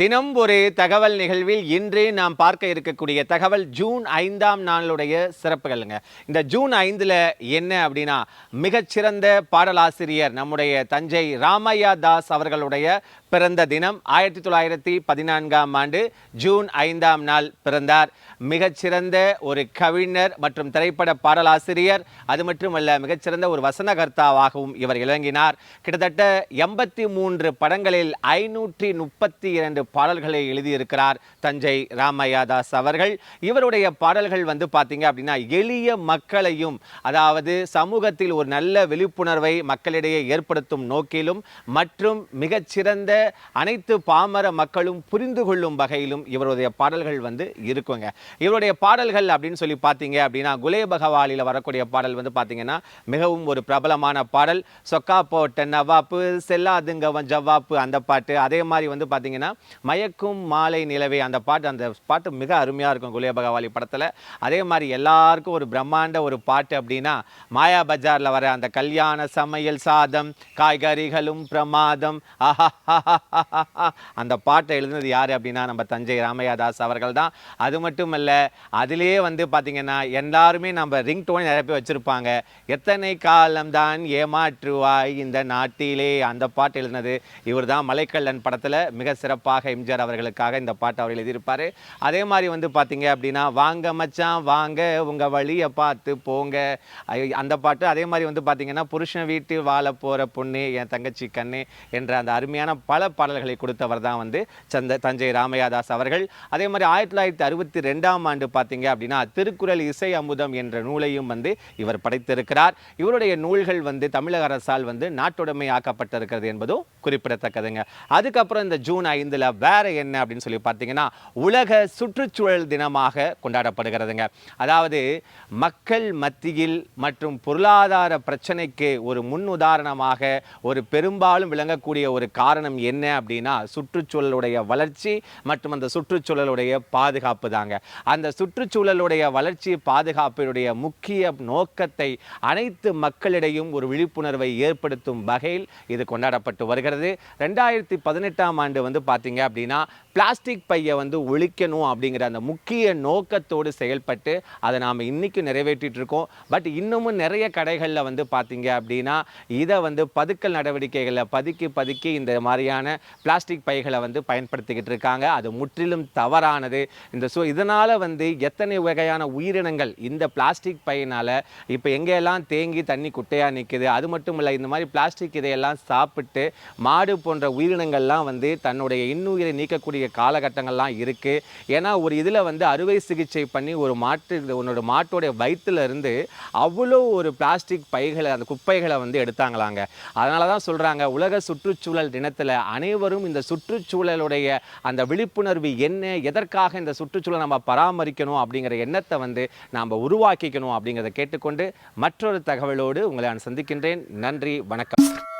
தினம் ஒரு தகவல் நிகழ்வில் இன்று நாம் பார்க்க இருக்கக்கூடிய தகவல் ஜூன் ஐந்தாம் நாளுடைய சிறப்புகள்ங்க. இந்த ஜூன் ஐந்தில் என்ன அப்படின்னா மிகச்சிறந்த பாடலாசிரியர் நம்முடைய தஞ்சை ராமையா தாஸ் அவர்களுடைய பிறந்த தினம் ஆயிரத்தி தொள்ளாயிரத்தி பதினான்காம் ஆண்டு ஜூன் ஐந்தாம் நாள் பிறந்தார். மிகச்சிறந்த ஒரு கவிஞர் மற்றும் திரைப்பட பாடலாசிரியர் அது மட்டுமல்ல மிகச்சிறந்த ஒரு வசனகர்த்தாவாகவும் இவர் இறங்கினார் கிட்டத்தட்ட எண்பத்தி மூன்று படங்களில் ஐநூற்றி முப்பத்தி இரண்டு பாடல்களை எழுதியிருக்கிறார் தஞ்சை ராமையா தாஸ் அவர்கள். இவருடைய பாடல்கள் வந்து பார்த்தீங்க அப்படின்னா எளிய மக்களையும் அதாவது சமூகத்தில் ஒரு நல்ல விழிப்புணர்வை மக்களிடையே ஏற்படுத்தும் நோக்கிலும் மற்றும் மிகச்சிறந்த அனைத்து பாமர மக்களும் புரிந்து கொள்ளும் வகையிலும் இவருடைய பாடல்கள் வந்து இருக்குங்க. இவருடைய பாடல்கள் அப்படின்னு சொல்லி பார்த்தீங்க அப்படின்னா குலே பகவாலில் வரக்கூடிய பாடல் வந்து பார்த்தீங்கன்னா மிகவும் ஒரு பிரபலமான பாடல். சொக்கா போட்ட நவாப்பு செல்லாதுங்கவன் ஜவ்வாப்பு அந்த பாட்டு. அதே மாதிரி வந்து பார்த்தீங்கன்னா மயக்கும் மாலை நிலவே அந்த பாட்டு அந்த பாட்டு மிக அருமையாக இருக்கும் குலிய பகவாலி படத்தில். அதே மாதிரி எல்லாருக்கும் ஒரு பிரம்மாண்ட ஒரு பாட்டு அப்படின்னா மாயா பஜாரில் வர அந்த கல்யாண சமையல் சாதம் காய்கறிகளும் பிரமாதம் அந்த பாட்டை எழுதுனது யார் அப்படின்னா நம்ம தஞ்சை ராமையாதாஸ் அவர்கள் தான் அது மட்டும் இல்லை அதிலேயே வந்து பார்த்தீங்கன்னா எல்லாருமே நம்ம ரிங் டோன் நிறைய பேர் வச்சுருப்பாங்க. எத்தனை காலம் தான் ஏமாற்றுவாய் இந்த நாட்டிலே? அந்த பாட்டு எழுதினது இவர் தான் மலைக்கல்லன் படத்தில் மிக சிறப்பாக எம்ஜிஆர் அவர்களுக்காக இந்த பாட்டு அவர் எழுதியிருப்பார். அதே மாதிரி வந்து பார்த்தீங்க அப்படின்னா வாங்க மச்சான் வாங்க உங்கள் வழியை பார்த்து போங்க. அந்த பாட்டு. அதே மாதிரி வந்து பார்த்தீங்கன்னா புருஷன் வீட்டு வாழ போகிற பொண்ணு என் தங்கச்சி கண்ணு என்ற அந்த அருமையான பல பாடல்களை கொடுத்தவர் தான் வந்து சந்த தஞ்சை ராமையாதாஸ் அவர்கள். அதே மாதிரி ஆயிரத்தி தொள்ளாயிரத்தி அறுபத்தி ரெண்டாம் ஆண்டு பார்த்தீங்க அப்படின்னா திருக்குறள் இசை அமுதம் என்ற நூலையும் வந்து இவர் படைத்திருக்கிறார். இவருடைய நூல்கள் வந்து தமிழக அரசால் வந்து நாட்டுடைமை ஆக்கப்பட்டிருக்கிறது என்பதும் குறிப்பிடத்தக்கதுங்க. அதுக்கப்புறம் இந்த ஜூன் ஐந்தில் வேற என்ன அப்படின்னு சொல்லி பார்த்தீங்கன்னா உலக சுற்றுச்சூழல் தினமாக கொண்டாடப்படுகிறதுங்க. அதாவது மக்கள் மத்தியில் மற்றும் பொருளாதார பிரச்சனைக்கு ஒரு முன் உதாரணமாக ஒரு பெரும்பாலும் விளங்கக்கூடிய ஒரு காரணம் என்ன அப்படின்னா சுற்றுச்சூழலுடைய வளர்ச்சி மற்றும் அந்த சுற்றுச்சூழலுடைய பாதுகாப்பு தாங்க. அந்த சுற்றுச்சூழலுடைய வளர்ச்சி பாதுகாப்பினுடைய முக்கிய நோக்கத்தை அனைத்து மக்களிடையும் ஒரு விழிப்புணர்வை ஏற்படுத்தும் வகையில் இது கொண்டாடப்பட்டு வருகிறது. ரெண்டாயிரத்தி பதினெட்டாம் ஆண்டு வந்து பார்த்தீங்க அப்படின்னா பிளாஸ்டிக் பையை வந்து ஒழிக்கணும் அப்படிங்கிற அந்த முக்கிய நோக்கத்தோடு செயல்பட்டு அதை நாம் இன்னைக்கு நிறைவேற்றிட்டு இருக்கோம். பட் இன்னமும் நிறைய கடைகளில் வந்து பார்த்தீங்க அப்படின்னா இதை வந்து பதுக்கல் நடவடிக்கைகளை பதுக்கி பதுக்கி இந்த மாதிரியான பிளாஸ்டிக் பைகளை வந்து பயன்படுத்திக்கிட்டு இருக்காங்க. அது முற்றிலும் தவறானது. இந்த ஸோ இதனால் வந்து எத்தனை வகையான உயிரினங்கள் இந்த பிளாஸ்டிக் பையினால் இப்போ எங்கெல்லாம் தேங்கி தண்ணி குட்டையாக நிற்குது அது மட்டும் இல்லை இந்த மாதிரி பிளாஸ்டிக் இதையெல்லாம் சாப்பிட்டு மாடு போன்ற உயிரினங்கள்லாம் வந்து தன்னுடைய இன்னுயிரை நீக்கக்கூடிய காலகட்டங்கள்லாம் இருக்குது ஏன்னா ஒரு இதில் வந்து அறுவை சிகிச்சை பண்ணி ஒரு மாட்டு உன்னோட மாட்டோடைய வயிற்றுல இருந்து அவ்வளோ ஒரு பிளாஸ்டிக் பைகளை அந்த குப்பைகளை வந்து எடுத்தாங்களாங்க. அதனால தான் சொல்கிறாங்க உலக சுற்றுச்சூழல் தினத்தில் அனைவரும் இந்த சுற்றுச்சூழலுடைய அந்த விழிப்புணர்வு என்ன எதற்காக இந்த சுற்றுச்சூழலை நம்ம பராமரிக்கணும் அப்படிங்கிற எண்ணத்தை வந்து நாம் உருவாக்கிக்கணும் அப்படிங்கிறத கேட்டுக்கொண்டு மற்றொரு தகவலோடு உங்களை நான் சந்திக்கின்றேன். நன்றி வணக்கம்.